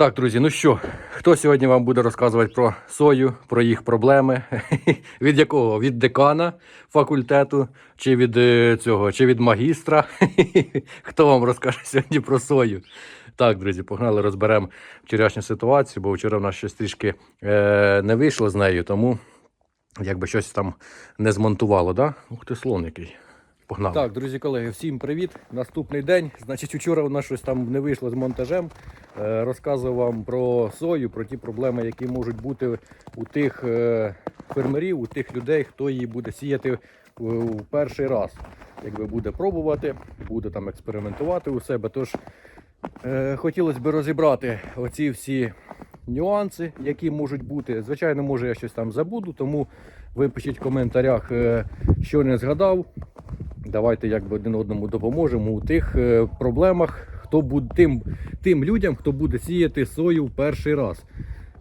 Так, друзі, ну що, хто сьогодні вам буде розказувати про сою, про їх проблеми? Від якого? Від декана факультету, чи від е, цього, чи від магістра? Хто вам розкаже сьогодні про сою? Так, друзі, погнали, розберемо вчорашню ситуацію, бо вчора в нас щось трішки е, не вийшло з нею, тому якби щось там не змонтувало, да? Ух ти, слон який. Погнали. Так, друзі, колеги, всім привіт. Наступний день. Значить, вчора у нас щось там не вийшло з монтажем. Е, розказував вам про сою, про ті проблеми, які можуть бути у тих е, фермерів, у тих людей, хто її буде сіяти в, в перший раз. Якби буде пробувати, буде там експериментувати у себе. Тож е, хотілося б розібрати оці всі нюанси, які можуть бути. Звичайно, може я щось там забуду, тому ви пишіть в коментарях, е, що не згадав. Давайте якби один одному допоможемо у тих е, проблемах, хто буде тим, тим людям, хто буде сіяти сою в перший раз.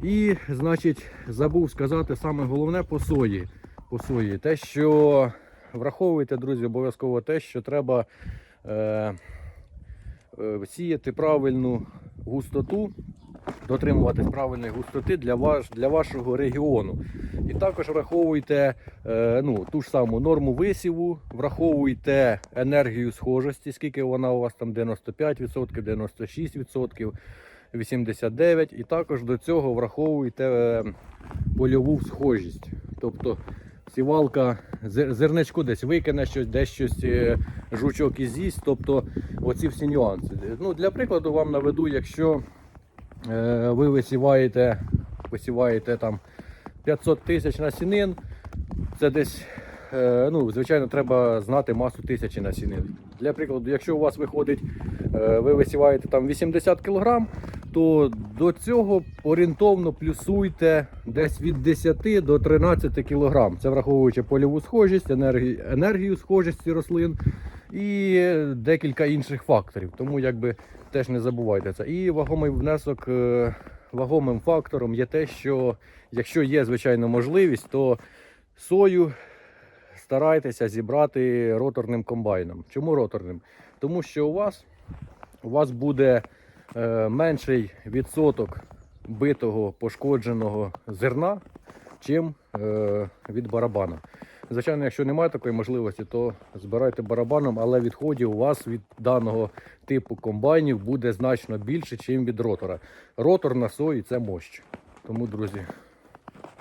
І, значить, забув сказати саме головне по сої. По сої. Те, що враховуйте, друзі, обов'язково те, що треба е, е, сіяти правильну густоту, дотримуватись правильної густоти для, ваш, для вашого регіону. І також враховуйте е, ну, ту ж саму норму висіву, враховуйте енергію схожості, скільки вона у вас там 95%, 96%, 89%. І також до цього враховуйте е, польову схожість. Тобто сівалка зер- зерничко десь викине щось, десь щось е, жучок і з'їсть. Тобто оці всі нюанси. Ну, для прикладу вам наведу, якщо ви висіваєте, висіваєте там 500 тисяч насінин, це десь, е, ну, звичайно, треба знати масу тисячі насінин. Для прикладу, якщо у вас виходить, е, ви висіваєте там 80 кг, то до цього орієнтовно плюсуйте десь від 10 до 13 кг. Це враховуючи польову схожість, енергію, енергію рослин і декілька інших факторів. Тому якби теж не забувайте це. І вагомий внесок, е, вагомим фактором є те, що якщо є звичайно можливість, то сою старайтеся зібрати роторним комбайном. Чому роторним? Тому що у вас, у вас буде е, менший відсоток битого пошкодженого зерна, чим е, від барабана. Звичайно, якщо немає такої можливості, то збирайте барабаном, але відходів у вас від даного типу комбайнів буде значно більше, ніж від ротора. Ротор на сої це мощ. Тому, друзі,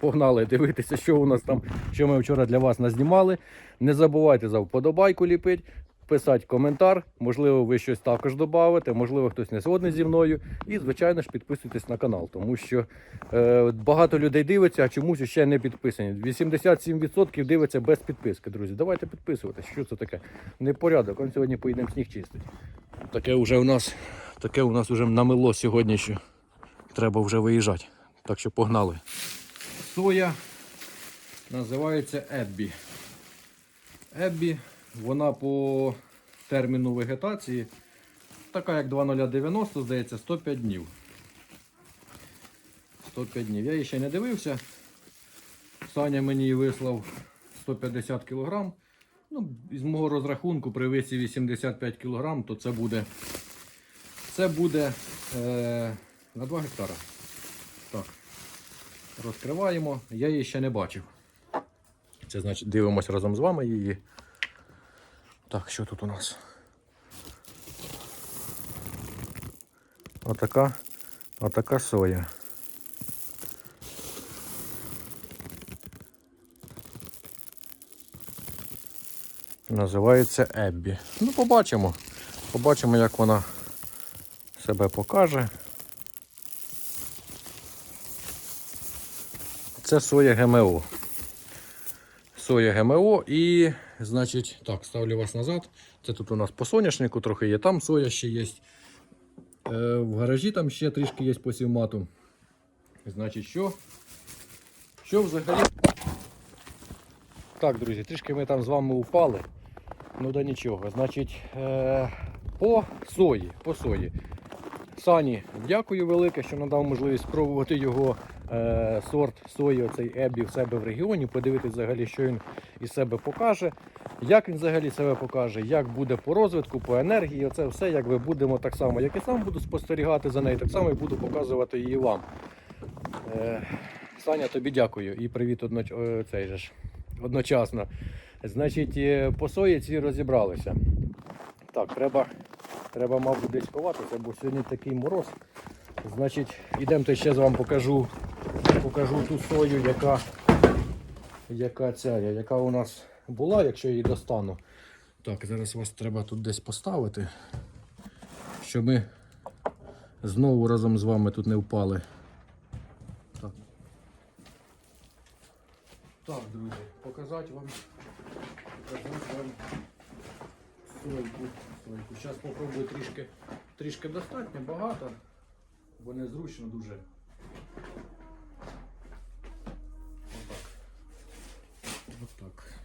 погнали дивитися, що у нас там, що ми вчора для вас назнімали. Не забувайте за вподобайку ліпити, писати коментар. Можливо, ви щось також додавите, можливо, хтось не згодний зі мною. І, звичайно ж, підписуйтесь на канал, тому що е, багато людей дивиться, а чомусь ще не підписані. 87% дивиться без підписки, друзі. Давайте підписуватись. Що це таке? Непорядок. Он сьогодні поїдемо сніг чистити. Таке вже у нас, таке у нас вже намело сьогодні, що треба вже виїжджати. Так що погнали. Соя називається Еббі. Еббі, вона по терміну вегетації така як 2090, здається, 105 днів. 105 днів. Я її ще не дивився. Саня мені її вислав 150 кг. Ну, із мого розрахунку при весі 85 кг, то це буде, це буде е, на 2 гектара. Так. Розкриваємо. Я її ще не бачив. Це значить дивимося разом з вами її. Так, що тут у нас? Отака, отака соя. Називається Еббі. Ну, побачимо. Побачимо, як вона себе покаже. Це соя ГМО. Соя ГМО і, значить, так, ставлю вас назад. Це тут у нас по соняшнику трохи є, там соя ще є. Е, в гаражі там ще трішки є посівмату. Значить, що? Що взагалі? Так, друзі, трішки ми там з вами упали. Ну да нічого. Значить, е, по сої, по сої. Сані, дякую велике, що надав можливість спробувати його е, сорт сої, оцей Ебі в себе в регіоні, подивитися взагалі, що він із себе покаже, як він взагалі себе покаже, як буде по розвитку, по енергії. Оце все, якби будемо так само, як і сам буду спостерігати за нею, так само і буду показувати її вам. Е, Саня, тобі дякую і привіт одноч... цей же ж, одночасно. Значить, е, по сої ці розібралися. Так, треба, треба, мабуть, десь ховатися, бо сьогодні такий мороз. Значить, ідемте ще з вам покажу, покажу ту сою, яка, яка, ця, яка у нас була, якщо її достану. Так, зараз вас треба тут десь поставити, щоб ми знову разом з вами тут не впали. Так, так друзі, показати вам, показати вам сойку. сойку. Зараз спробую трішки, трішки достатньо, багато, бо незручно дуже.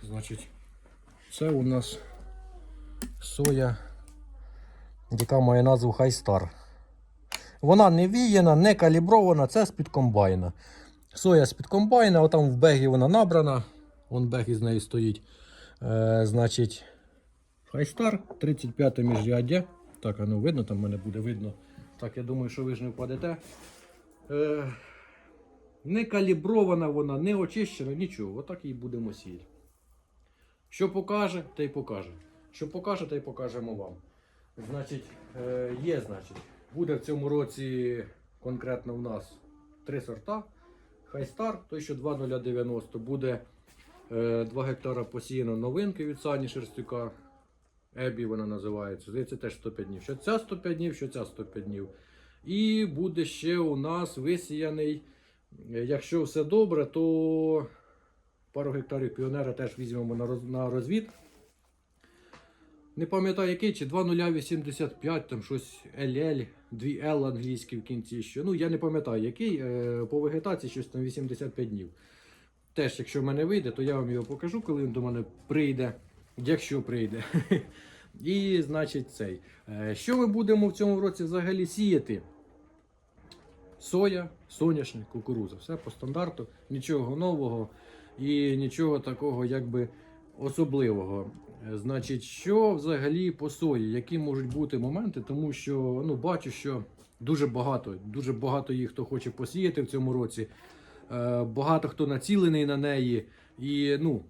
Значить, це у нас соя, яка має назву Хайстар. Вона не віяна, не калібрована, це з-під комбайна. Соя з-під комбайна, отам в бегі вона набрана. Вон бег із нею стоїть. Е, значить, Хайстар, 35 міжряддя. Так, а ну видно, там мене буде видно. Так, я думаю, що ви ж не впадете. Е, не калібрована вона, не очищена, нічого. Отак її будемо сіяти. Що покаже, те й покаже. Що покаже, те й покажемо вам. Значить, е, є, значить, буде в цьому році конкретно в нас три сорта. Хайстар, той, що 2,090, буде е, 2 гектара посіяно новинки від Сані Шерстюка. Ебі вона називається. Здається, теж 105 днів. Що ця 105 днів, що ця 105 днів. І буде ще у нас висіяний. е, Якщо все добре, то пару гектарів піонера теж візьмемо на роз- розвід. Не пам'ятаю який, чи 2,085, там щось LL, 2L англійський в кінці ще. Ну, я не пам'ятаю який. е, По вегетації щось там 85 днів. Теж, якщо в мене вийде, то я вам його покажу, коли він до мене прийде. Якщо прийде. І, значить, цей. Е, Що ми будемо в цьому році взагалі сіяти? Соя, соняшник, кукуруза. Все по стандарту, нічого нового і нічого такого, якби особливого. Е, Значить, що взагалі по сої? Які можуть бути моменти? Тому що ну, бачу, що дуже багато, дуже багато їх хто хоче посіяти в цьому році. Е, Багато хто націлений на неї. І ну,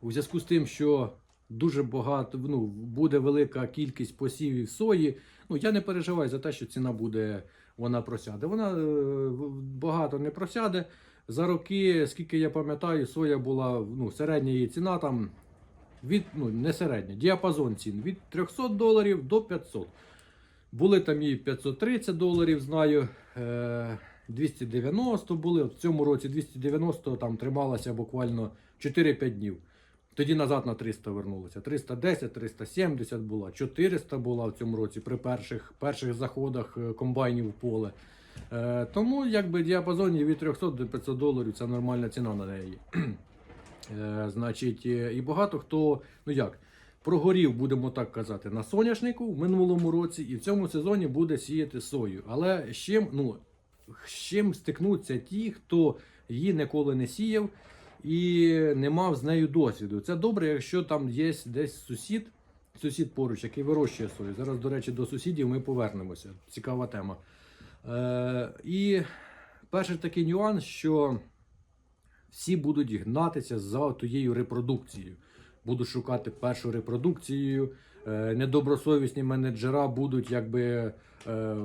у зв'язку з тим, що дуже багато ну, буде велика кількість посівів сої. Ну, я не переживаю за те, що ціна буде, вона просяде. Вона е, багато не просяде. За роки, скільки я пам'ятаю, соя була ну, середня її ціна там від, ну, не середня, діапазон цін від 300 доларів до 500. Були там і 530 доларів, знаю. Е, 290 були. В цьому році 290 там трималася буквально 4-5 днів. Тоді назад на 300 вернулося. 310, 370 була, 400 була в цьому році при перших, перших заходах е, комбайнів в поле. Е, тому якби діапазоні від 300 до 500 доларів це нормальна ціна на неї. Е, значить, е, і багато хто, ну як, прогорів, будемо так казати, на соняшнику в минулому році і в цьому сезоні буде сіяти сою. Але з чим, ну, з чим стикнуться ті, хто її ніколи не сіяв і не мав з нею досвіду. Це добре, якщо там є десь сусід, сусід поруч, який вирощує сою. Зараз, до речі, до сусідів ми повернемося. Цікава тема. Е, і перший такий нюанс, що всі будуть гнатися за тією репродукцією. Будуть шукати першу репродукцію. Е, недобросовісні менеджера будуть якби е,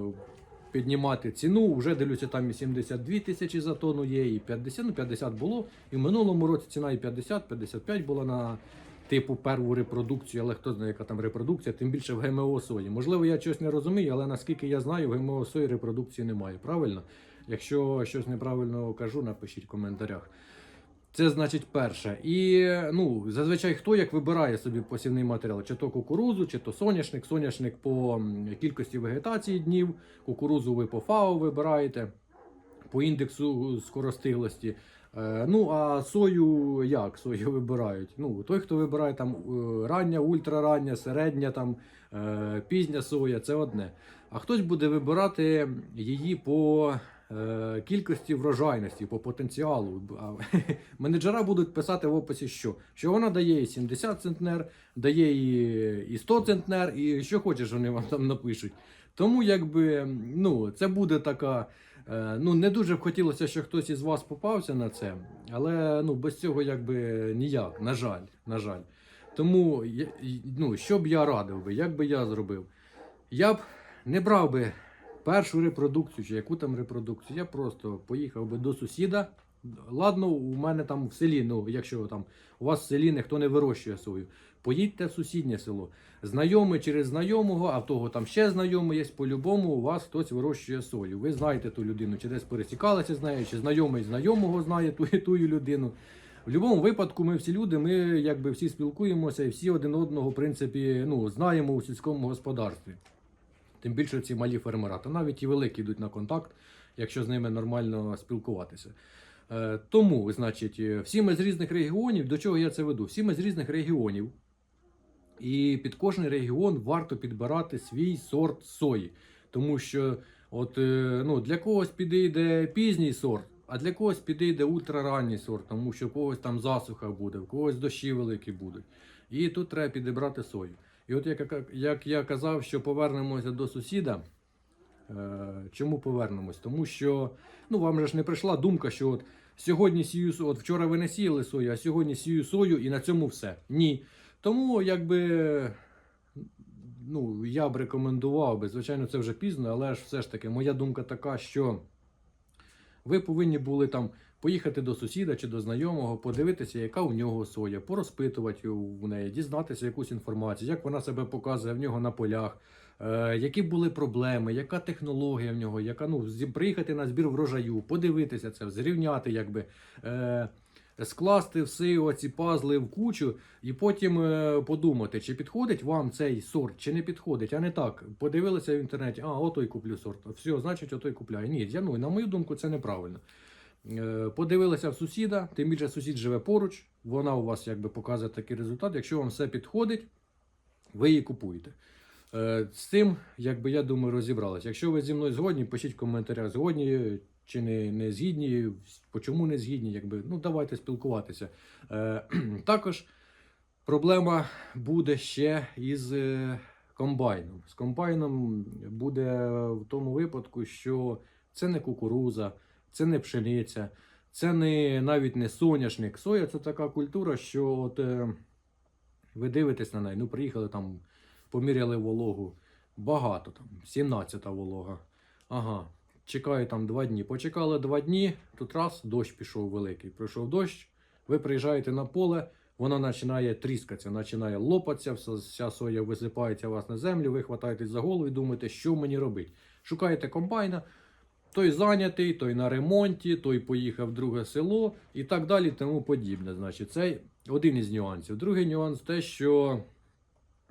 піднімати ціну. Вже дивлюся, там і 72 тисячі за тонну є, і 50, ну 50 було. І в минулому році ціна і 50-55 була на типу перву репродукцію, але хто знає, яка там репродукція, тим більше в ГМО сої. Можливо, я щось не розумію, але наскільки я знаю, в ГМО сої репродукції немає. Правильно? Якщо щось неправильно кажу, напишіть в коментарях. Це значить перше. І ну, зазвичай хто як вибирає собі посівний матеріал, чи то кукурузу, чи то соняшник. Соняшник по кількості вегетації днів, кукурузу ви по ФАО вибираєте, по індексу скоростиглості. Е, ну, а сою як сою вибирають? Ну, той, хто вибирає там е, рання, ультрарання, середня, там, е, пізня соя, це одне. а хтось буде вибирати її по кількості врожайності, по потенціалу. Менеджера будуть писати в описі, що, що вона дає і 70 центнер, дає і, і 100 центнер, і що хочеш, вони вам там напишуть. Тому якби ну, це буде така. Е, Ну, не дуже б хотілося, щоб хтось із вас попався на це, але ну, без цього якби ніяк, на жаль, на жаль. Тому ну, що б я радив би, як би я зробив? Я б не брав би першу репродукцію чи яку там репродукцію, я просто поїхав би до сусіда. Ладно, у мене там в селі, ну якщо там у вас в селі ніхто не вирощує сою, поїдьте в сусіднє село. Знайомий через знайомого, а в того там ще знайомий є, по-любому у вас хтось вирощує сою. Ви знаєте ту людину, чи десь пересікалися з нею, чи знайомий знайомого знає ту, ту людину. В будь-якому випадку ми всі люди, ми якби всі спілкуємося і всі один одного, в принципі, ну, знаємо у сільському господарстві. Тим більше ці малі фермера. Та навіть і великі йдуть на контакт, якщо з ними нормально спілкуватися. Е, тому, значить, е, всі ми з різних регіонів, до чого я це веду? Всі ми з різних регіонів. І під кожен регіон варто підбирати свій сорт сої. Тому що от, е, ну, для когось підійде пізній сорт, а для когось підійде ультраранній сорт, тому що у когось там засуха буде, у когось дощі великі будуть. І тут треба підібрати сою. І от як, як я казав, що повернемося до сусіда. Е, Чому повернемось? Тому що ну, вам же ж не прийшла думка, що от сьогодні сію сою, от вчора ви не сіяли сою, а сьогодні сію сою і на цьому все. Ні. Тому якби ну, я б рекомендував би, звичайно, це вже пізно, але ж все ж таки, моя думка така, що ви повинні були там поїхати до сусіда чи до знайомого, подивитися, яка у нього соя, порозпитувати у неї, дізнатися якусь інформацію, як вона себе показує в нього на полях, які були проблеми, яка технологія в нього, яка ну, приїхати на збір врожаю, подивитися це, зрівняти, якби. Е, Скласти всі оці пазли в кучу і потім е, подумати, чи підходить вам цей сорт, чи не підходить, а не так. Подивилися в інтернеті, а отой куплю сорт. Все, значить, отой купляю. Ні, я, ну, на мою думку, це неправильно. Е, Подивилися в сусіда, тим більше сусід живе поруч, вона у вас якби показує такий результат. Якщо вам все підходить, ви її купуєте. Е, З цим, якби я думаю, розібралися. Якщо ви зі мною згодні, пишіть в коментарях, згодні чи не, не згідні, чому не згідні, якби, ну давайте спілкуватися. Е, Також проблема буде ще із е, комбайном. З комбайном буде в тому випадку, що це не кукуруза, це не пшениця, це не навіть не соняшник. Соя це така культура, що от, е, ви дивитесь на неї, ну приїхали там, поміряли вологу. Багато там, 17 волога. Ага. Чекаю там два дні. Почекали два дні, тут раз дощ пішов великий. Пройшов дощ, ви приїжджаєте на поле, вона починає тріскатися, починає лопатися, вся, вся соя висипається у вас на землю, ви хватаєтесь за голову і думаєте, що мені робити. Шукаєте комбайна, той зайнятий, той на ремонті, той поїхав в друге село і так далі, тому подібне. Значить, це один із нюансів. Другий нюанс те, що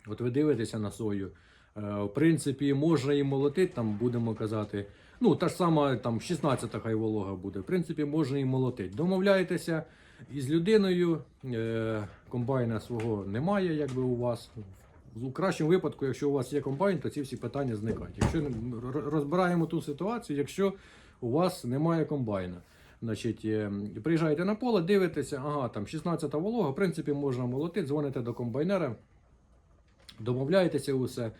от ви дивитеся на сою. е, В принципі, можна і молотити, там будемо казати. Ну, та ж сама там 16-та хай волога буде. В принципі, можна і молотити. Домовляєтеся із людиною, е, комбайна свого немає, якби у вас. У кращому випадку, якщо у вас є комбайн, то ці всі питання зникають. Якщо розбираємо ту ситуацію, якщо у вас немає комбайна. Значить, е, приїжджаєте на поле, дивитеся, ага, там 16 волога, в принципі, можна молотити, дзвоните до комбайнера, домовляєтеся усе.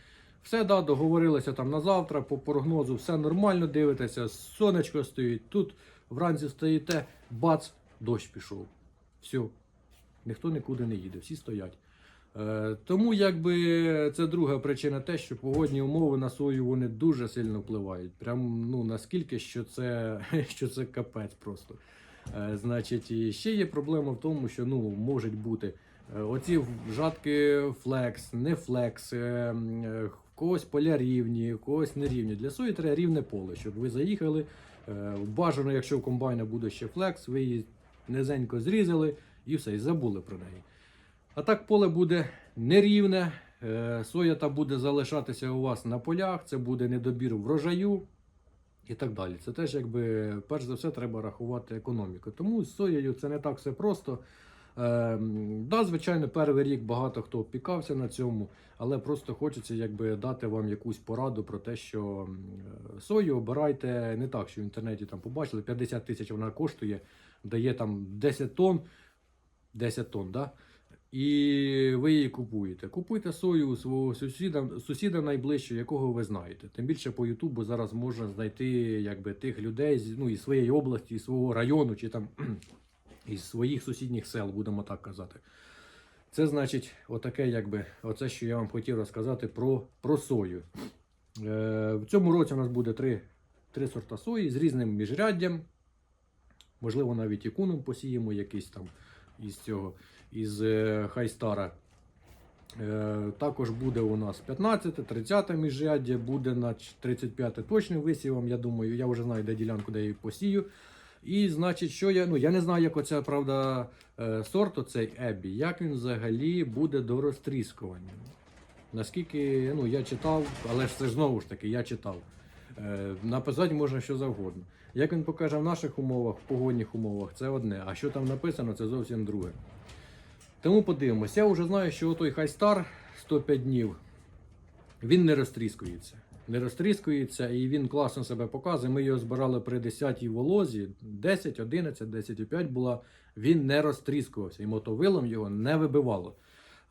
Все, да, договорилися там на завтра, по прогнозу, все нормально, дивитеся, сонечко стоїть, тут вранці стоїте, бац, дощ пішов. Все, ніхто нікуди не їде, всі стоять. Е, тому якби це друга причина те, що погодні умови на сою вони дуже сильно впливають. Прям ну наскільки, що це, що це капець просто. Е, значить, і ще є проблема в тому, що ну можуть бути оці жатки флекс, не флекс, е, м, е, в когось поля рівні, в когось нерівні. Для сої треба рівне поле, щоб ви заїхали. Е, бажано, якщо в комбайна буде ще флекс, ви її низенько зрізали і все, і забули про неї. А так поле буде нерівне, е, соя та буде залишатися у вас на полях, це буде недобір врожаю і так далі. Це теж, якби, перш за все, треба рахувати економіку. Тому з соєю це не так все просто. Ем, да, звичайно, перший рік багато хто опікався на цьому, але просто хочеться якби дати вам якусь пораду про те, що сою обирайте не так, що в інтернеті там побачили, 50 тисяч вона коштує, дає там 10 тонн, 10 тонн, да? і ви її купуєте. Купуйте сою у свого сусіда, сусіда найближчого, якого ви знаєте. Тим більше по Ютубу зараз можна знайти якби, тих людей ну, із своєї області, із свого району чи там із своїх сусідніх сел, будемо так казати. Це значить, отаке, якби, оце, що я вам хотів розказати про, про сою. Е, в цьому році у нас буде три, три сорта сої з різним міжряддям. Можливо, навіть і посіємо якийсь там із цього, із е, Хайстара. Е, також буде у нас 15, 30 міжряддя, буде на 35 точним висівом. Я думаю, я вже знаю, де ділянку, де я її посію. І значить, що я. Ну я не знаю, як оця правда е, сорт, оцей Еббі, як він взагалі буде до розтріскування. Наскільки ну, я читав, але ж це знову ж таки, я читав. Е, написати можна що завгодно. Як він покаже в наших умовах, в погодних умовах, це одне. А що там написано, це зовсім друге. Тому подивимося. Я вже знаю, що той Хайстар 105 днів він не розтріскується. Не розтріскується і він класно себе показує. Ми його збирали при 10-й волозі, 10, 11, 10,5 була. Він не розтріскувався і мотовилом його не вибивало.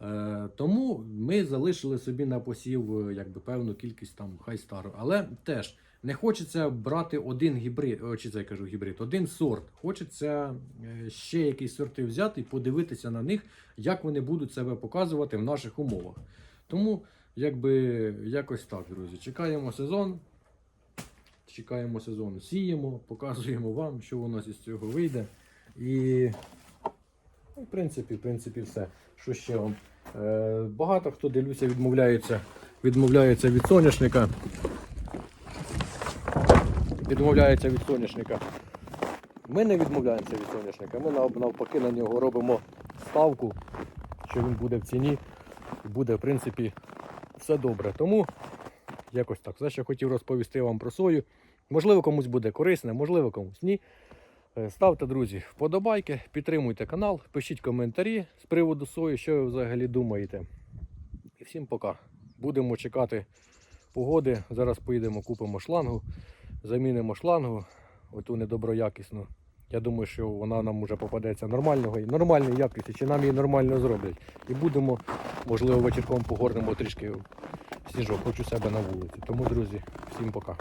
Е, тому ми залишили собі на посів е, якби, певну кількість там хайстару. Але теж не хочеться брати один гібрид, чи це я кажу гібрид, один сорт. Хочеться е, ще якісь сорти взяти і подивитися на них, як вони будуть себе показувати в наших умовах. Тому, якби якось так, друзі. Чекаємо сезон. Чекаємо сезон, сіємо, показуємо вам, що у нас із цього вийде. І, ну, в принципі, в принципі, все. Що ще вам? Е, багато хто дивлюся, відмовляється, відмовляється від соняшника. Відмовляється від соняшника. Ми не відмовляємося від соняшника. Ми навпаки на нього робимо ставку, що він буде в ціні і буде, в принципі, все добре. Тому якось так. Все, що хотів розповісти вам про сою. Можливо, комусь буде корисне, можливо, комусь ні. Е, Ставте, друзі, вподобайки, підтримуйте канал, пишіть коментарі з приводу сої, що ви взагалі думаєте. І всім пока. Будемо чекати погоди. Зараз поїдемо, купимо шлангу, замінимо шлангу, оту недоброякісну. Я думаю, що вона нам вже попадеться нормального нормальної якості, чи нам її нормально зроблять. І будемо, можливо, вечірком погорнемо трішки сніжок, у себе на вулиці. Тому, друзі, всім пока.